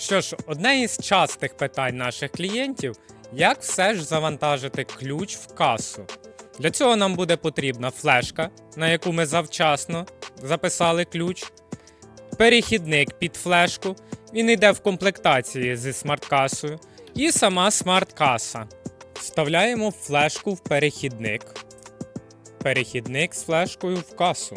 Що ж, одне із частих питань наших клієнтів як все ж завантажити ключ в касу. Для цього нам буде потрібна флешка, на яку ми завчасно записали ключ, перехідник під флешку. Він йде в комплектації зі смарт-касою, і сама смарт-каса. Вставляємо флешку в перехідник. Перехідник з флешкою в касу.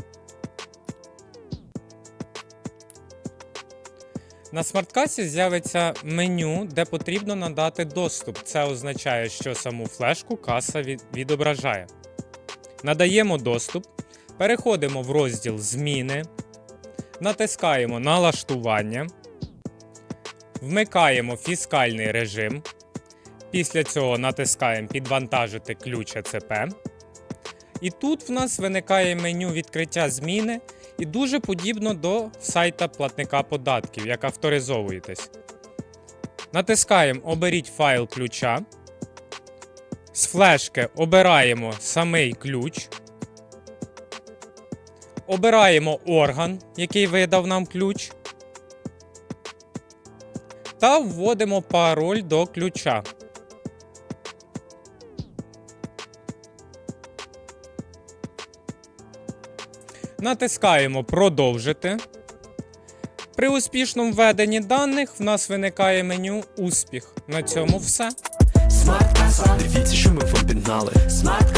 На смарткасі з'явиться меню, де потрібно надати доступ. Це означає, що саму флешку каса відображає. Надаємо доступ, переходимо в розділ Зміни, натискаємо Налаштування, вмикаємо фіскальний режим. Після цього натискаємо Підвантажити ключ АЦП. І тут в нас виникає меню відкриття зміни, і дуже подібно до сайта платника податків, як авторизовуєтесь. Натискаємо Оберіть файл ключа. З флешки обираємо самий ключ. Обираємо орган, який видав нам ключ. Та вводимо пароль до ключа. Натискаємо Продовжити. При успішному введенні даних в нас виникає меню Успіх. На цьому все. Смарт-каса, дивіться, що ми обігнали. Смарт-каса.